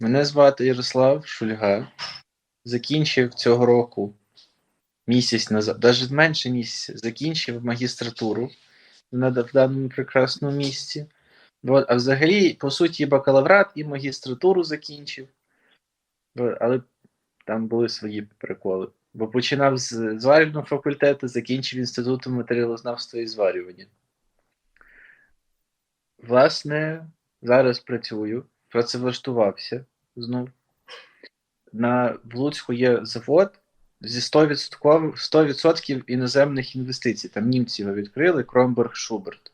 Мене звати Ярослав Шульга. Закінчив цього року місяць назад, навіть менше місяця, закінчив магістратуру в даному прекрасному місці. А взагалі, по суті, бакалаврат і магістратуру закінчив. Але там були свої приколи. Бо починав з зварювального факультету, закінчив інститутом матеріалознавства і зварювання. Власне, зараз працюю, працевлаштувався знов. На в Луцьку є завод зі 100%, 100% іноземних інвестицій. Там німці його відкрили, Кромберг Шуберт.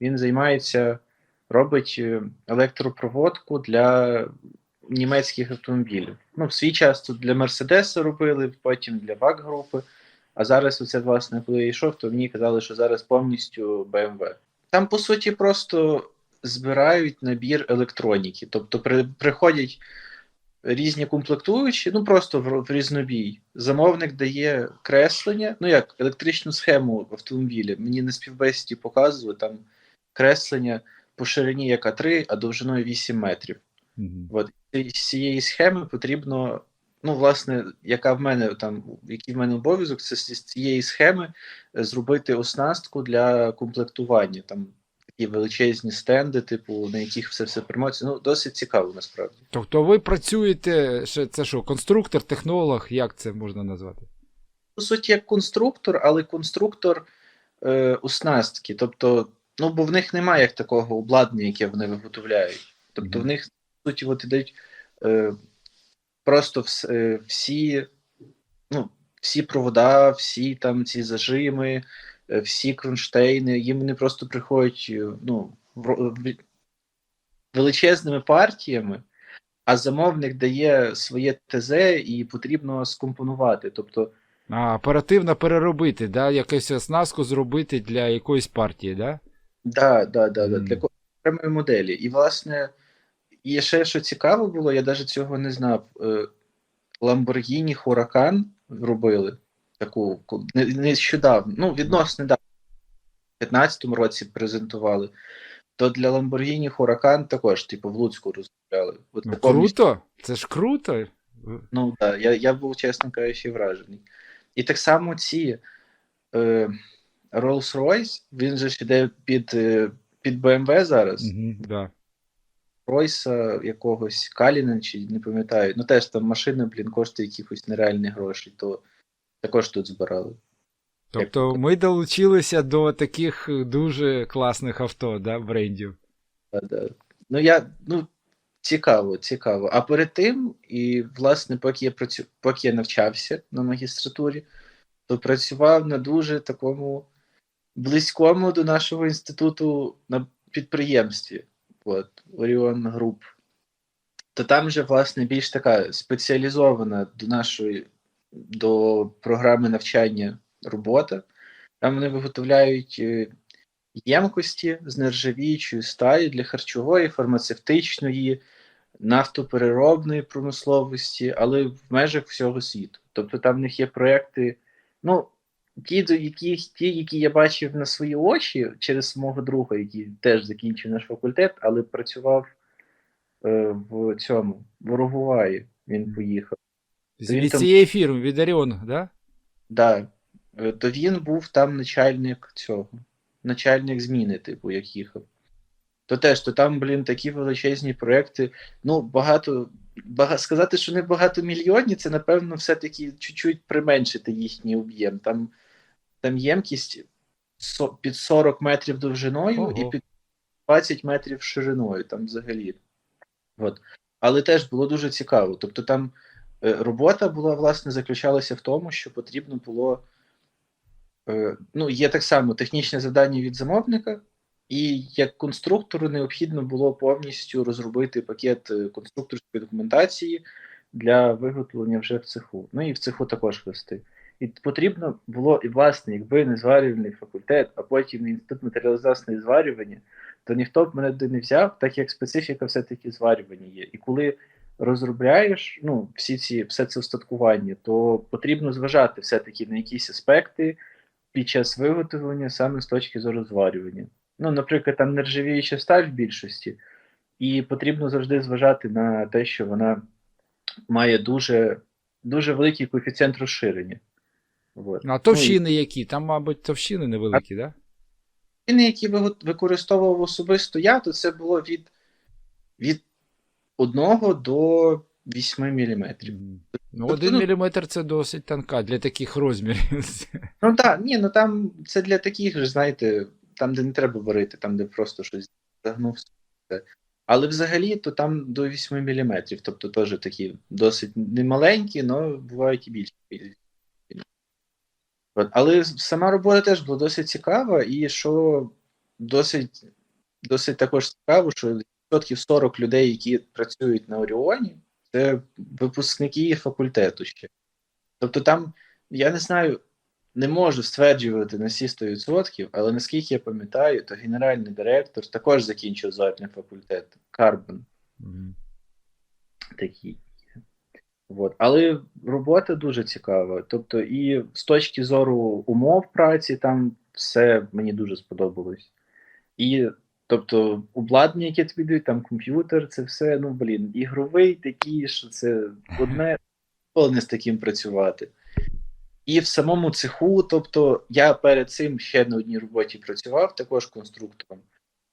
Він займається, робить е, електропроводку для німецьких автомобілів. Ну, в свій час тут для Мерседеса робили, потім для ВАК групи. А зараз, оце, власне, коли я йшов, то мені казали, що зараз повністю BMW. Там, по суті, просто збирають набір електроніки. Тобто при, приходять різні комплектуючі, ну просто в, в різнобій. Замовник дає креслення, ну як електричну схему автомобіля. Мені на співбесіді показували там креслення по ширині як А3, а довжиною 8 метрів. Мгм. От і з цієї схеми потрібно, ну, власне, яка в мене там, який в мене обов'язок, це з з цієї схеми е, зробити оснастку для комплектування. Там такі величезні стенди, типу, на яких все все приймається. Ну, досить цікаво насправді. Тобто ви працюєте, це що, конструктор, технолог, як це можна назвати? По суті, як конструктор, але конструктор е, оснастки. Тобто, ну, бо в них немає як такого обладнання, яке вони виготовляють. Тобто, Мгм. в них по суті от ідуть е, просто вс, е, всі, ну, всі провода, всі там ці зажими, всі кронштейни, їм вони просто приходять е, ну, величезними партіями, а замовник дає своє ТЗ і потрібно скомпонувати. Тобто, А, оперативно переробити, да? якусь оснастку зробити для якоїсь партії, да? Да, да, да, да. Для окремої моделі. І, власне, і ще що цікаво було, я навіть цього не знав. е, Lamborghini Huracan робили таку нещодавно, ну, відносно недавно, в 15-му році презентували. То для Lamborghini Huracan також, типу, в Луцьку розробляли. От Ну, круто! Це ж круто. Ну так, да, я, я був, чесно кажучи, вражений. І так само ці е, Rolls-Royce, він же ж іде під, е, під BMW зараз. Угу, да. Ройса якогось Калінен, чи не пам'ятаю. Ну теж там машина, блін, коштує якихось нереальних грошей, то також тут збирали. Тобто ми долучилися до таких дуже класних авто, да, брендів. Да, да. Ну, я, ну, цікаво, цікаво. А перед тим, і, власне, поки я працю... поки я навчався на магістратурі, то працював на дуже такому близькому до нашого інституту на підприємстві. От, Orion Group. То там же, власне, більш така спеціалізована до нашої до програми навчання робота. Там вони виготовляють е, ємкості з нержавіючої сталі для харчової, фармацевтичної, нафтопереробної промисловості, але в межах всього світу. Тобто там в них є проекти, ну, ті, до яких, ті, які я бачив на свої очі через мого друга, який теж закінчив наш факультет, але працював е, в цьому, в Уругваї він поїхав. Він Від там- цієї фірми, від Оріон, да? Да. Е, То він був там начальник цього, начальник зміни, типу, як їхав. То теж, то там, блін, такі величезні проекти. Ну, багато, бага, сказати, що не багатомільйонні, це, напевно, все-таки чуть-чуть применшити їхній об'єм. Там, там ємкість під 40 метрів довжиною Ого. і під 20 метрів шириною, там взагалі. От. Але теж було дуже цікаво. Тобто там робота була, власне, заключалася в тому, що потрібно було. Е, ну, є так само технічне завдання від замовника, і як конструктору необхідно було повністю розробити пакет е, конструкторської документації для виготовлення вже в цеху. Ну і в цеху також вести. І потрібно було, і власне, якби не зварювальний факультет, а потім інститут матеріалізації зварювання, то ніхто б мене туди не взяв, так як специфіка все-таки зварювання є. І коли розробляєш ну, всі ці, все це устаткування, то потрібно зважати все-таки на якісь аспекти під час виготовлення саме з точки зору зварювання. Ну, наприклад, там нержавіюча сталь в більшості, і потрібно завжди зважати на те, що вона має дуже, дуже великий коефіцієнт розширення. От. Ну, а товщини які? Там, мабуть, товщини невеликі, так? Да? Товщини, які використовував особисто я, то це було від, від 1 до 8 мм. Ну, Тобто, один ну- міліметр це досить тонка для таких розмірів. Ну так, ні, ну там це для таких же, знаєте, там, де не треба варити, там, де просто щось загнув. все. Але взагалі, то там до 8 мм, тобто теж такі досить немаленькі, але бувають і більші. Але сама робота теж була досить цікава, і що досить, досить також цікаво, що 40 людей, які працюють на Оріоні, це випускники факультету ще. Тобто там, я не знаю, не можу стверджувати на всі 100%, але наскільки я пам'ятаю, то генеральний директор також закінчив зварний факультет Карбон Мгм. такий. От. Але робота дуже цікава. Тобто, і з точки зору умов праці, там все мені дуже сподобалось. І тобто, обладнання, яке тобі дають, там комп'ютер, це все, ну блін, ігровий такий, що це одне не з таким працювати. І в самому цеху, тобто, я перед цим ще на одній роботі працював, також конструктором.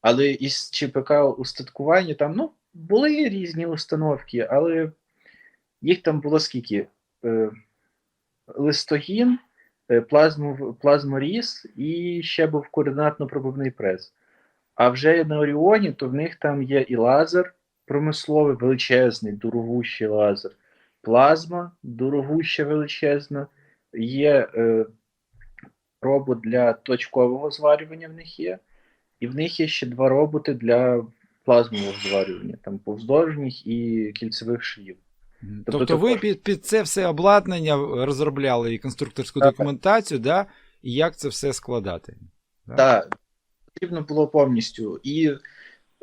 Але із ЧПК устаткування там ну, були різні установки, але їх там було скільки? Е, листогін, е, плазморіз і ще був координатно-пробивний прес. А вже на Оріоні, то в них там є і лазер промисловий, величезний, дорогущий лазер, плазма, дорогуща величезна, є е, робот для точкового зварювання в них є, і в них є ще два роботи для плазмового зварювання, там повздовжніх і кільцевих швів. Тобто Тобто ви під, під це все обладнання розробляли і конструкторську Так. документацію, да? і як це все складати? Так. Так, потрібно було повністю. І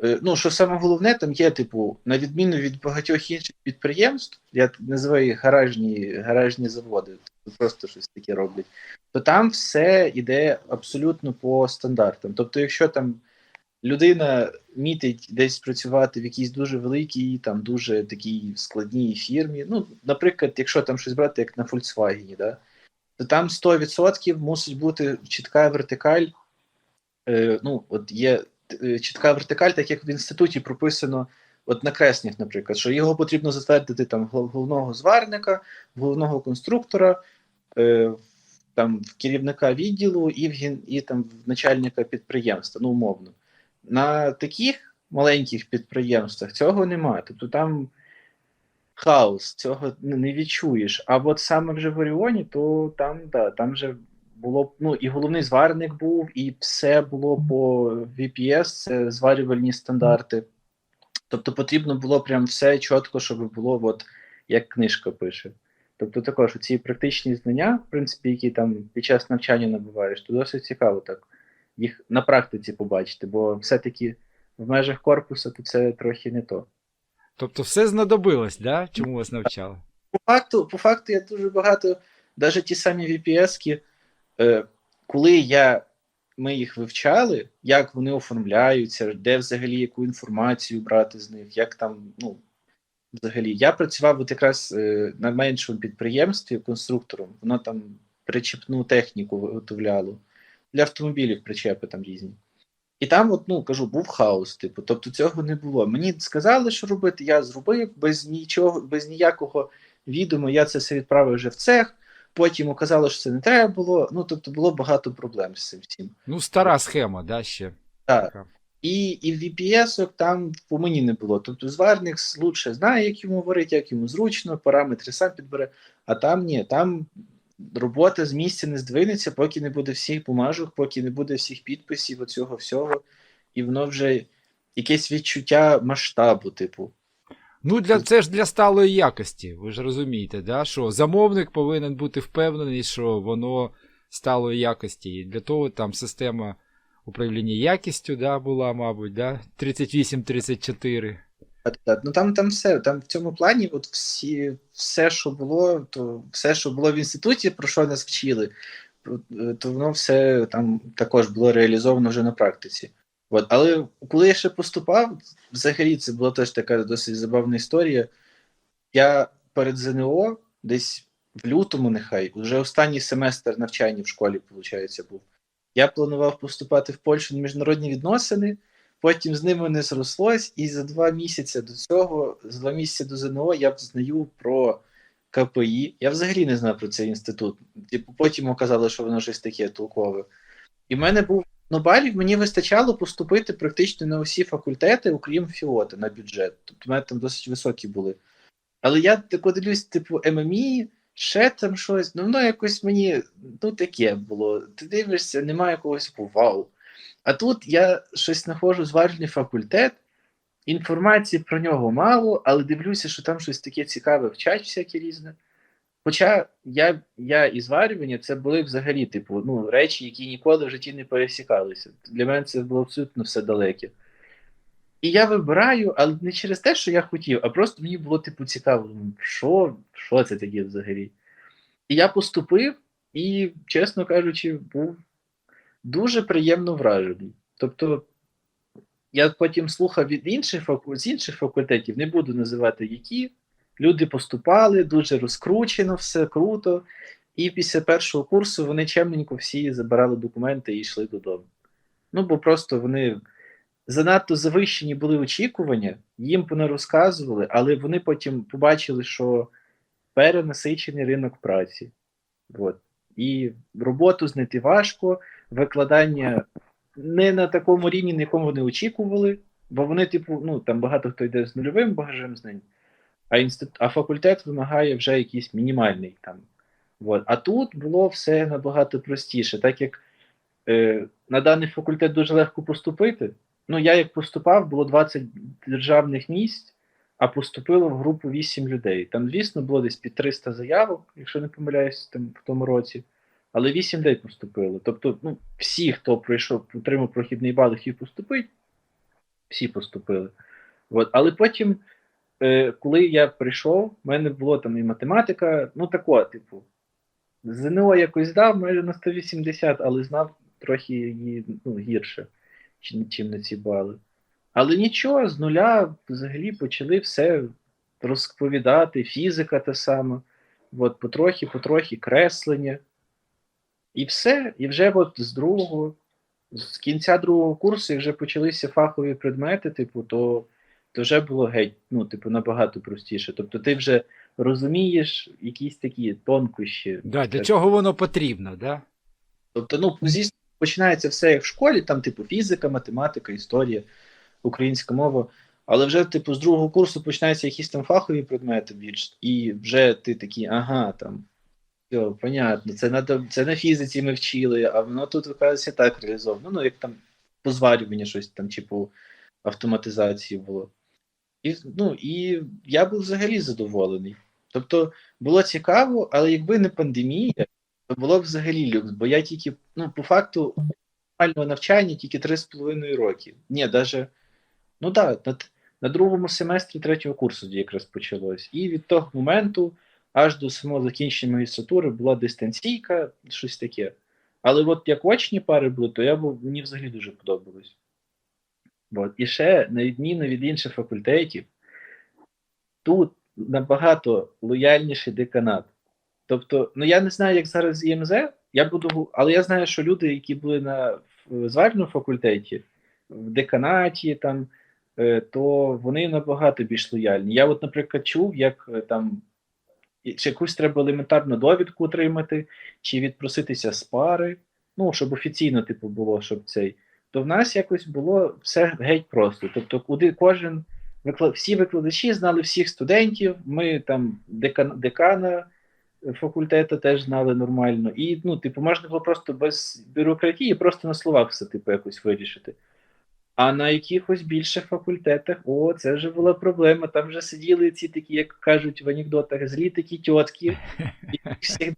е, ну, що саме головне, там є, типу, на відміну від багатьох інших підприємств, я називаю їх гаражні, гаражні заводи, тобто просто щось таке роблять, то там все йде абсолютно по стандартам. Тобто, якщо там людина мітить десь працювати в якійсь дуже великій, там дуже такій складній фірмі, ну, наприклад, якщо там щось брати, як на Volkswagen, да, то там 100% мусить бути чітка вертикаль ну, от є е, чітка вертикаль, так як в інституті прописано, от на креснях, наприклад, що його потрібно затвердити там головного зварника, головного конструктора, е, там в керівника відділу і в і там в начальника підприємства, ну умовно. На таких маленьких підприємствах цього немає. Тобто там хаос, цього не відчуєш. А от саме вже в Оріоні, то там, да, там вже було ну і головний зварник був, і все було по VPS, це зварювальні стандарти. Тобто потрібно було прям все чітко, щоб було, от як книжка пише. Тобто, також ці практичні знання, в принципі, які там під час навчання набуваєш, то досить цікаво так їх на практиці побачити, бо все-таки в межах корпусу то це трохи не то. Тобто все знадобилось, да? чому вас навчали? по факту, по факту, я дуже багато, навіть ті самі VPS-ки, е, коли я, ми їх вивчали, як вони оформляються, де взагалі яку інформацію брати з них, як там, ну, взагалі. Я працював от якраз е, на меншому підприємстві конструктором, воно там причепну техніку виготовляло. Для автомобілів причепи там різні. І там, от, ну кажу, був хаос, типу, тобто цього не було. Мені сказали, що робити, я зробив без нічого, без ніякого відомо, я це все відправив вже в цех. Потім оказалось, що це не треба було. Ну, тобто було багато проблем з цим всім. Ну, стара схема, да, ще. Так. І, і в VPS там по мені не було. Тобто зварник лучше знає, як йому варити, як йому зручно, параметри сам підбере. А там ні, там робота з місця не здвинеться, поки не буде всіх бумажок, поки не буде всіх підписів, оцього всього. І воно вже якесь відчуття масштабу, типу. Ну, для, це ж для сталої якості. Ви ж розумієте, да? що замовник повинен бути впевнений, що воно сталої якості. І для того там система управління якістю да, була, мабуть, да? 38-34. Так, так. Ну там, там все. Там в цьому плані, от всі, все, що було, то все, що було в інституті, про що нас вчили, то воно все там також було реалізовано вже на практиці. От, але коли я ще поступав, взагалі це була теж така досить забавна історія. Я перед ЗНО, десь в лютому, нехай, вже останній семестр навчання в школі, виходить, був. Я планував поступати в Польщу на міжнародні відносини, потім з ними не зрослось, і за два місяці до цього, за два місяці до ЗНО, я знаю про КПІ. Я взагалі не знав про цей інститут. Типу, потім оказалося, що воно щось таке толкове. І в мене був ну, балів, мені вистачало поступити практично на усі факультети, окрім філоти, на бюджет. Тобто в мене там досить високі були. Але я тако дивлюсь, типу, ММІ, ще там щось, ну воно якось мені ну таке було. Ти дивишся, немає якогось вау. А тут я щось знаходжу зважений факультет, інформації про нього мало, але дивлюся, що там щось таке цікаве вчать всяке різне. Хоча я, я і зварювання це були взагалі, типу, ну, речі, які ніколи в житті не пересікалися. Для мене це було абсолютно все далеке. І я вибираю, але не через те, що я хотів, а просто мені було, типу, цікаво, ну, що, що це таке взагалі. І я поступив, і, чесно кажучи, був дуже приємно вражений. Тобто, я потім слухав від інших з інших факультетів, не буду називати які. Люди поступали, дуже розкручено, все круто. І після першого курсу вони чемненько всі забирали документи і йшли додому. Ну, бо просто вони занадто завищені були очікування, їм не розказували, але вони потім побачили, що перенасичений ринок праці. От. І роботу знайти важко, викладання не на такому рівні, на якому вони очікували, бо вони, типу, ну там багато хто йде з нульовим багажем знань, а інститут, а факультет вимагає вже якийсь мінімальний там. От. А тут було все набагато простіше, так як е, на даний факультет дуже легко поступити. Ну, я як поступав, було 20 державних місць, а поступило в групу 8 людей. Там, звісно, було десь під 300 заявок, якщо не помиляюсь, там в тому році. Але 8 людей поступило. Тобто, ну, всі, хто пройшов, отримав прохідний бал і хотів поступити, всі поступили. От. Але потім, коли я прийшов, в мене було там і математика, ну тако, типу, ЗНО якось здав майже на 180, але знав трохи її ну, гірше, чим на ці бали. Але нічого, з нуля взагалі почали все розповідати, фізика та сама, от, потрохи, потрохи креслення. І все. І вже от з другого, з кінця другого курсу, як вже почалися фахові предмети, типу, то, то вже було геть, ну, типу, набагато простіше. Тобто ти вже розумієш якісь такі тонкощі. Да, для чого воно потрібно, да? Тобто, ну, звісно, починається все як в школі, там, типу, фізика, математика, історія, українська мова. Але вже, типу, з другого курсу починаються якісь там фахові предмети більш, і вже ти такий, ага, там, все, понятно, це на, це на фізиці ми вчили, а воно тут, виказується, так реалізовано. Ну, як там по зварюванню щось там, чи по автоматизації було. І, ну, і я був взагалі задоволений. Тобто було цікаво, але якби не пандемія, то було б взагалі люкс, бо я тільки, ну, по факту, нормального навчання тільки 3,5 роки. Ні, навіть, ну так, на, на другому семестрі третього курсу якраз почалось. І від того моменту аж до самого закінчення магістратури була дистанційка, щось таке. Але от як очні пари були, то я був, мені взагалі дуже подобалось. От. І ще, на відміну від інших факультетів, тут набагато лояльніший деканат. Тобто, ну я не знаю, як зараз ІМЗ, я буду, але я знаю, що люди, які були на в зварному факультеті, в деканаті, там, е, то вони набагато більш лояльні. Я, от, наприклад, чув, як е, там чи якусь треба елементарну довідку отримати, чи відпроситися з пари, ну, щоб офіційно, типу, було, щоб цей. То в нас якось було все геть просто. Тобто, куди кожен всі викладачі знали всіх студентів, ми там декан... декана факультету теж знали нормально. І, ну, типу, можна було просто без бюрократії, просто на словах все, типу, якось вирішити. А на якихось більших факультетах, о, це вже була проблема. Там вже сиділи ці такі, як кажуть в анекдотах, злі такі тітки, і, всіх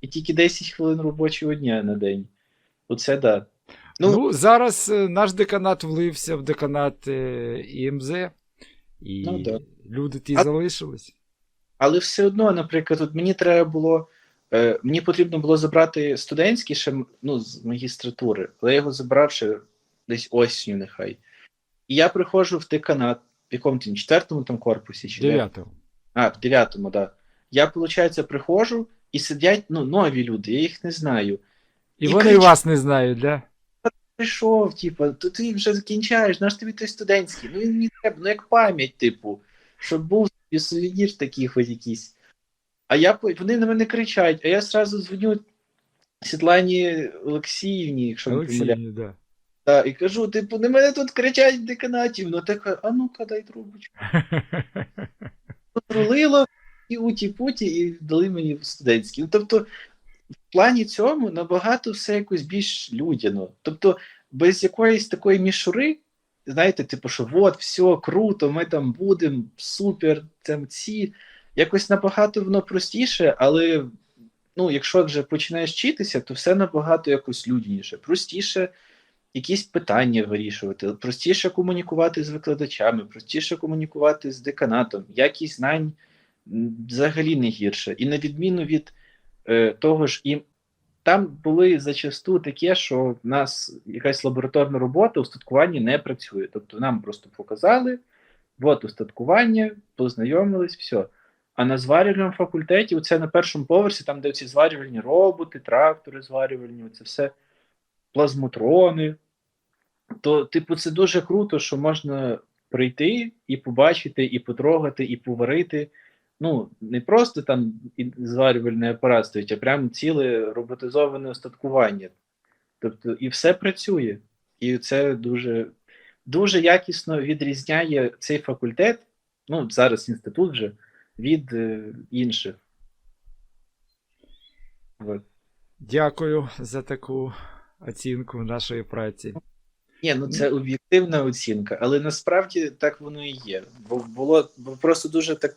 і тільки 10 хвилин робочого дня на день. Оце да. Ну, Ну, зараз е, наш деканат влився в деканат е, ІМЗ, і Ну, да. люди ті А- залишились. Але все одно, наприклад, от мені треба було. Е, мені потрібно було забрати студентський ще ну, з магістратури, але я його забрав ще десь осінню нехай. І я приходжу в деканат, в якому ти, четвертому там корпусі чи де? Дев'ятого. А, в дев'ятому, так. Да. Я, виходить, приходжу і сидять ну, нові люди, я їх не знаю. І, І вони кричать. вас не знають, да? Прийшов, типу, то ти вже закінчаєш, наш тобі той студентський. Ну він мені треба, ну як пам'ять, типу, щоб був собі сувенір такий хоч якийсь. А я вони на мене кричать, а я сразу дзвоню Світлані Олексіївні, якщо не помиляю. Олексій, да. І кажу, типу, на мене тут кричать в деканаті. Вона така, а ну-ка дай трубочку. Потрулило і уті-путі, і дали мені в студентський. Ну, тобто, плані цьому набагато все якось більш людяно. Тобто, без якоїсь такої мішури, знаєте, типу, що от, все, круто, ми там будемо, супер, там ці. Якось набагато воно простіше, але ну, якщо вже починаєш вчитися, то все набагато якось людяніше, простіше якісь питання вирішувати, простіше комунікувати з викладачами, простіше комунікувати з деканатом, якість знань взагалі не гірше. І на відміну від того ж, і там були зачасту таке, що в нас якась лабораторна робота устаткування не працює. Тобто нам просто показали, от устаткування, познайомились, все. А на зварювальному факультеті, це на першому поверсі, там, де ці зварювальні роботи, трактори зварювальні, це все плазмотрони. То, типу, це дуже круто, що можна прийти і побачити, і потрогати, і поварити. Ну, не просто там зварювальний апарат стоїть, а прямо ціле роботизоване остаткування. Тобто, і все працює. І це дуже, дуже якісно відрізняє цей факультет, ну, зараз інститут вже, від е, інших. От. Дякую за таку оцінку нашої праці. Ні, ну це об'єктивна оцінка, але насправді так воно і є. Бо було бо просто дуже так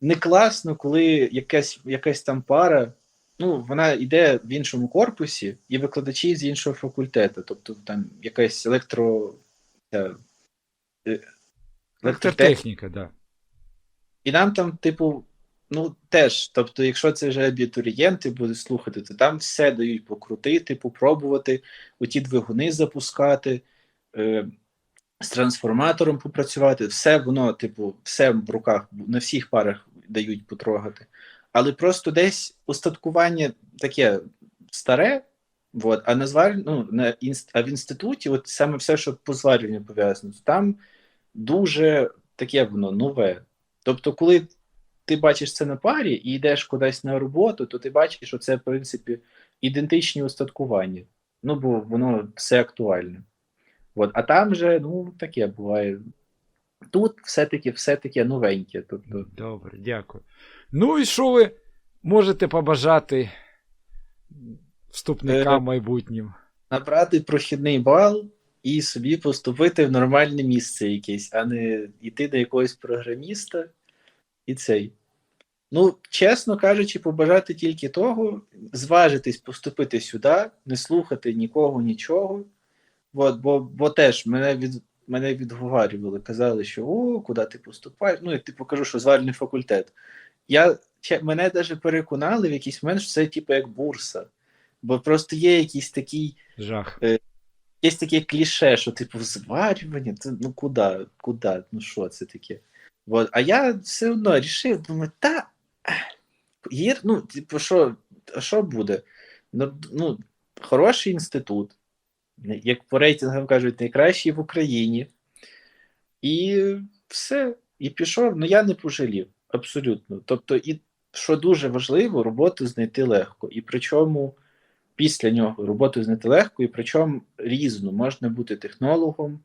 не класно, коли якась, якась там пара, ну, вона йде в іншому корпусі, і викладачі з іншого факультету. Тобто там якась електро. ця, е, Електротехніка, да. І нам там, типу, ну теж, тобто, якщо це вже абітурієнти будуть слухати, то там все дають покрутити, попробувати, оті двигуни запускати, е, з трансформатором попрацювати, все воно, типу, все в руках, на всіх парах дають потрогати. Але просто десь устаткування таке старе, от, а на звар... ну, на інст... а в інституті, от саме все, що по зварюванню пов'язано, там дуже таке воно нове. Тобто, коли ти бачиш це на парі і йдеш кудись на роботу, то ти бачиш, що це, в принципі, ідентичні устаткування. Ну, бо воно все актуальне. От. А там же, ну, таке буває. Тут все-таки все таке новеньке. Тобто, Добре, дякую. Ну і що ви можете побажати вступникам Е, майбутнім? набрати прохідний бал і собі поступити в нормальне місце якесь, а не йти до якогось програміста і цей. Ну, чесно кажучи, побажати тільки того, зважитись поступити сюди, не слухати нікого, нічого. От, бо, бо теж мене від. Мене відговарювали, казали, що о, куди ти поступаєш. Ну, я типу кажу, що звальний факультет. Я, мене навіть переконали в якийсь момент, що це типу як бурса. Бо просто є якийсь такий Жах. є таке кліше, що типу зварювання, це ну куди, куди, ну що це таке? Вот. А я все одно рішив, думаю, та гір, ну, типу, що, що буде? Ну, ну, хороший інститут, як по рейтингам кажуть, найкращий в Україні. І все. І пішов, ну я не пожалів, абсолютно. Тобто, і що дуже важливо, роботу знайти легко. І причому після нього роботу знайти легко, і причому різну. Можна бути технологом,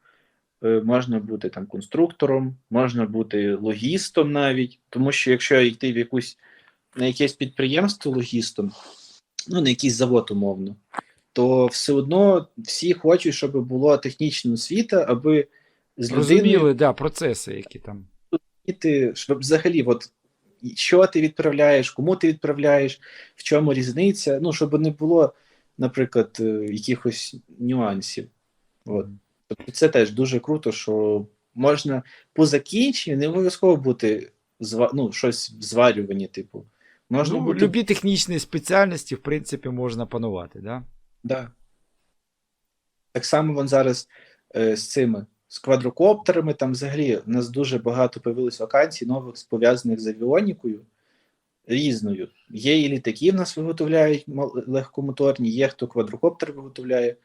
е, можна бути там конструктором, можна бути логістом навіть. Тому що якщо йти в якусь на якесь підприємство логістом, ну на якийсь завод умовно, то все одно всі хочуть, щоб була технічна освіта, аби з Розуміли, да, процеси, які там. щоб взагалі, от що ти відправляєш, кому ти відправляєш, в чому різниця, ну, щоб не було, наприклад, е, якихось нюансів. От. Тобто це теж дуже круто, що можна по закінченню не обов'язково бути зва... ну, щось в зварюванні, типу. Можна Ну, бути. любі технічні спеціальності, в принципі, можна панувати, да? Да. Так само вон зараз е, з цими з квадрокоптерами, там взагалі у нас дуже багато появилось вакансій нових пов'язаних з авіонікою різною. Є і літаки в нас виготовляють легкомоторні, є хто квадрокоптер виготовляє.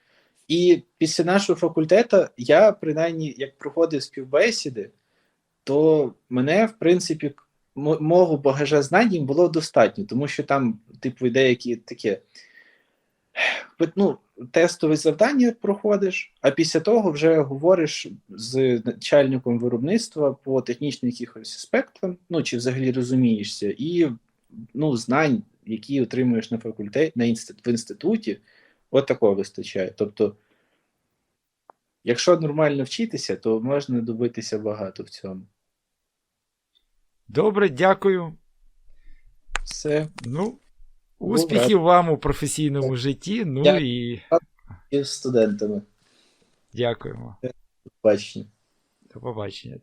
І після нашого факультету я, принаймні, як проходив співбесіди, то мене, в принципі, мого багажа знань їм було достатньо, тому що там, типу, деякі таке. Ну, тестове завдання проходиш, а після того вже говориш з начальником виробництва по технічним якихось аспектам, ну чи взагалі розумієшся, і ну, знань, які отримуєш на факультеті, на інститут, в інституті, от такого вистачає. Тобто, якщо нормально вчитися, то можна добитися багато в цьому. Добре, дякую. Все. Ну, успіхів вам у професійному житті. Ну Дякую. і І студентами. дякуємо. До побачення. До побачення.